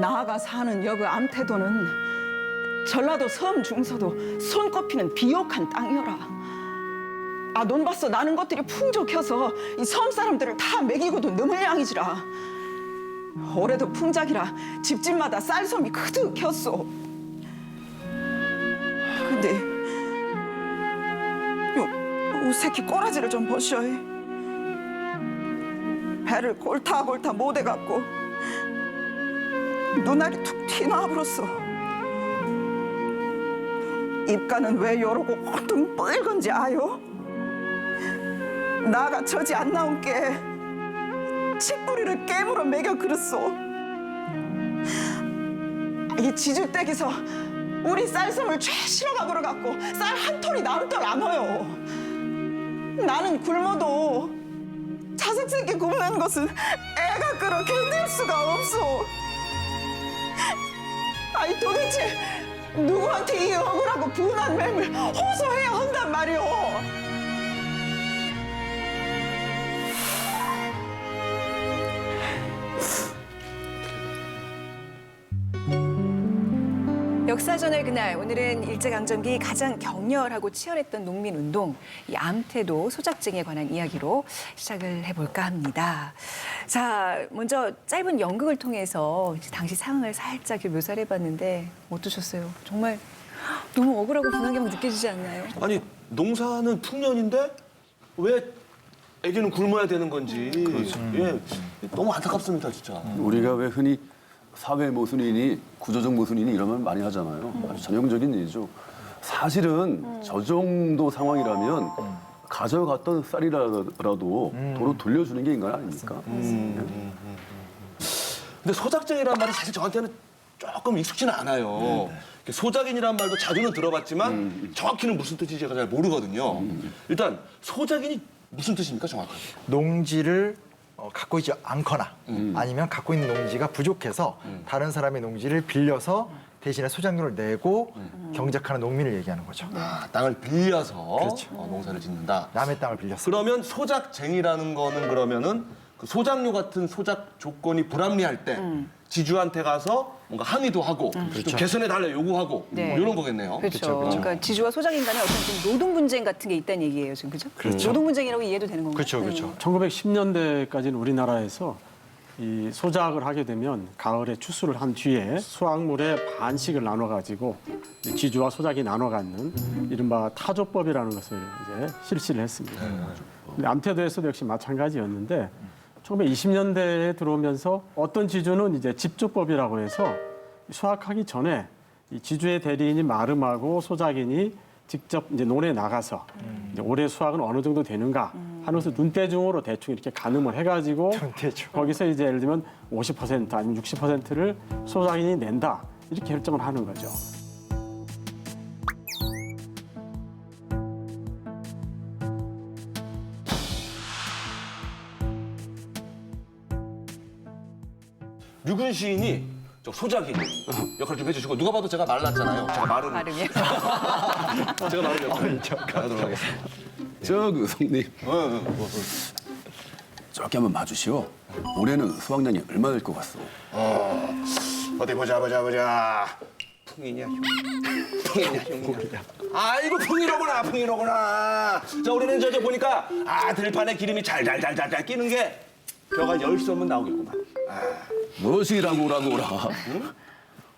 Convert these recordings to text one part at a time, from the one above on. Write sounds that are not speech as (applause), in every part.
나아가 사는 여그 암태도는 전라도 섬 중서도 손꼽히는 비옥한 땅이어라. 아, 논 봤어. 나는 것들이 풍족해서 이 섬 사람들을 다 먹이고도 넘을 양이지라. 올해도 풍작이라 집집마다 쌀솜이 그득했소. 근데 요, 요 새끼 꼬라지를 좀 보시오. 배를 골타 골타 못해 갖고 눈알이 툭 튀나버렸어. 입가는 왜 요러고 홀등 뻘건지 아요? 나가 저지 안 나온 게 칡뿌리를 깨물어 먹여 그랬소. 이 지주댁에서 우리 쌀섬을 죄 실어가 걸어갖고 쌀 한 톨이 남떡 안 와요. 나는 굶어도 자식 새끼 굶는 것은 애가 끌어 견딜 수가 없어. 아니 도대체 누구한테 이 억울하고 분한 맴을 호소해야 한단 말이오. 역사전의 그날 오늘은 일제강점기 가장 격렬하고 치열했던 농민운동 이 암태도 소작쟁에 관한 이야기로 시작을 해볼까 합니다. 자 먼저 짧은 연극을 통해서 이제 당시 상황을 살짝 묘사를 해봤는데 어떠셨어요? 정말 너무 억울하고 분한 게 막 느껴지지 않나요? 아니 농사는 풍년인데 왜 애기는 굶어야 되는 건지 예 너무 안타깝습니다 진짜. 우리가 왜 흔히 사회 모순이니 구조적 모순이니 이런 말 많이 하잖아요. 아주 전형적인 예죠. 사실은 저 정도 상황이라면 가져갔던 쌀이라도 도로 돌려주는 게 인간 아닙니까? 근데 소작쟁이란 말이 사실 저한테는 조금 익숙지는 않아요. 소작인이란 말도 자주는 들어봤지만 정확히는 무슨 뜻인지 제가 잘 모르거든요. 일단 소작인이 무슨 뜻입니까 정확하게? 농지를 어, 갖고 있지 않거나 아니면 갖고 있는 농지가 부족해서 다른 사람의 농지를 빌려서 대신에 소작료를 내고 경작하는 농민을 얘기하는 거죠. 아, 땅을 빌려서 그렇죠. 어, 농사를 짓는다. 남의 땅을 빌렸어. 그러면 소작쟁이라는 거는 그러면은 그 소작료 같은 소작 조건이 불합리할 때 지주한테 가서 뭔가 항의도 하고 좀 개선해 달래 요구하고 네. 뭐 이런 거겠네요. 그렇죠. 그러니까 지주와 소작인 간에 어떤 좀 노동 분쟁 같은 게 있다는 얘기예요, 지금 그죠? 그렇죠. 노동 분쟁이라고 이해도 되는 건가요? 그렇죠, 네. 그렇죠. 1910년대까지는 우리나라에서 이 소작을 하게 되면 가을에 추수를 한 뒤에 수확물의 반씩을 나눠 가지고 지주와 소작이 나눠 갖는 이른바 타조법이라는 것을 이제 실시를 했습니다. 근데 암태도에서도 역시 마찬가지였는데 1920년대에 들어오면서 어떤 지주는 이제 집조법이라고 해서 수확하기 전에 이 지주의 대리인이 마름하고 소작인이 직접 이제 논에 나가서 이제 올해 수확은 어느 정도 되는가 하는 것을 눈대중으로 대충 이렇게 가늠을 해가지고 눈대중. 거기서 이제 예를 들면 50% 아니면 60%를 소작인이 낸다 이렇게 결정을 하는 거죠. 류근 시인이 저 소작인 역할을 좀 해주시고 누가 봐도 제가 말랐잖아요. 제가 말은 발음이요. (laughs) 제가 말은 역할 하도록 하겠습니다. 저그 성님 어, 어, 어. 저렇게 한번 봐주시오. 올해는 수확량이 얼마 될 것 같소? 어디 보자 보자 보자. 풍이냐 흉. 풍이냐 흉이냐. 아이고 풍이로구나 풍이로구나. 자 우리는 저저 보니까 아 들판에 기름이 잘잘잘잘잘 끼는 게 벼가 열 쏘면 나오겠구만. 무엇이라고 오라고 오라.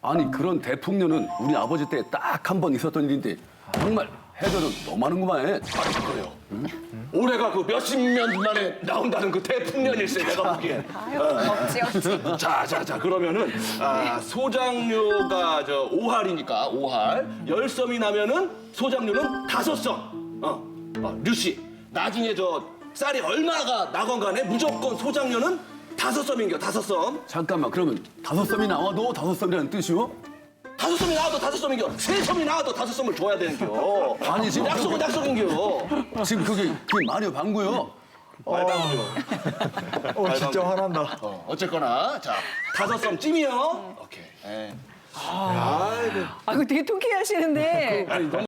아니 그런 대풍년은 우리 아버지 때 딱 한 번 있었던 일인데 정말 해저는 너무 하는구만. 그래요. 올해가 그 몇십 년 만에 나온다는 그 대풍년일세 내가 보기엔. 없지, 없지. 자, 자, 자, 그러면은 아, 소장료가 저 5할이니까 5할. 열 섬이 나면은 소장료는 다섯 섬. 어, 어, 류씨. 나중에 저 쌀이 얼마가 나건 간에 무조건 소장료는 다섯 섬인겨, 다섯 섬. 잠깐만 그러면 다섯 섬이 나와도 다섯 섬이라는 뜻이오? 다섯 섬이 나와도 다섯 섬인겨. 세 섬이 나와도 다섯 섬을 줘야 되는겨. 아니, 지금 약속은 약속인겨. 지금 그게 그게 말이 방구요. 말방울이요. 어, 진짜 화난다. 어, 어쨌거나 자 다섯 섬 찜이요. 오케이. 예. 아, 이거 되게 통쾌하시는데